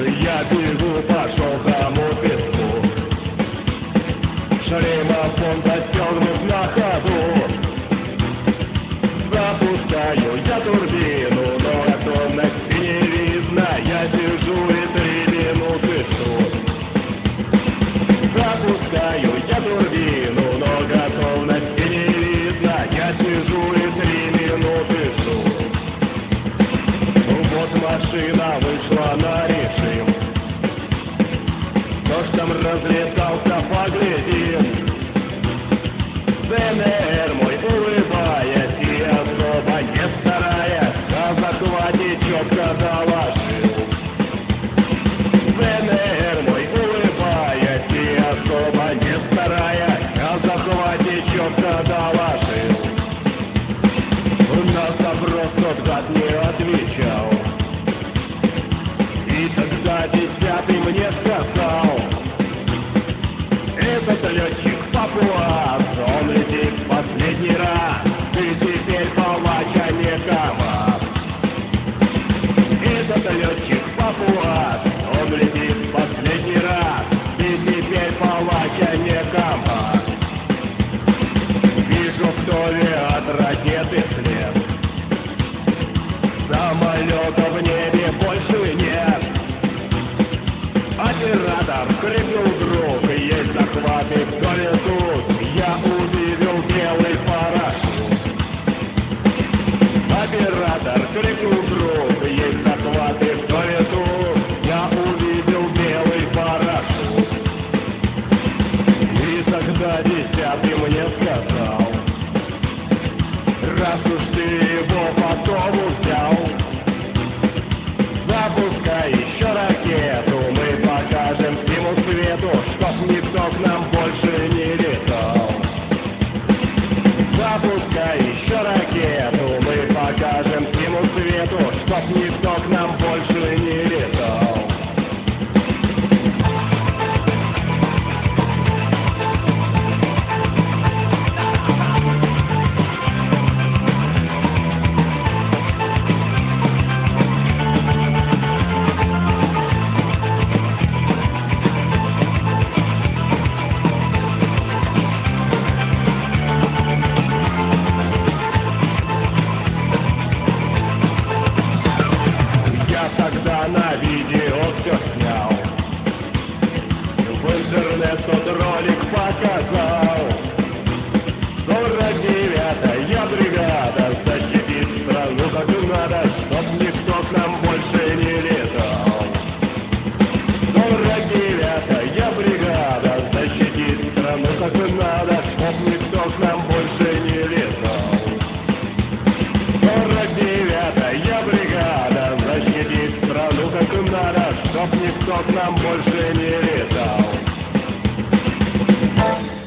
Я бегу по желтому песку. Шлемофон застегнут на ходу. Запускаю я турбину, но готовности не видно. Я сижу и три минуты жду. Запускаю я турбину, но готовности не видно. Я сижу и три минуты жду. Вот машина вышла на режим разлетался, поглядим ДНР мой улыбаясь и особо не стараясь О захвате четко доложил ДНР мой улыбаясь и особо не стараясь О захвате четко доложил На запрос тот гад не отвечал Оператор крикнул вдруг Есть захваты в тут Я увидел белый парашют Оператор крикнул вдруг Есть захваты в тут Я увидел белый парашют И тогда десятый мне сказал Раз уж Запускай еще ракету Мы покажем всему свету Чтоб никто к нам тот ролик показал. 49-я бригада Защитит страну как надо Чтоб никто к нам больше не летал. 49-я бригада Защитит страну как надо Чтоб никто к нам больше не летал. 49-я бригада защитит страну как надо, чтоб никто к нам больше не летал. Thank you.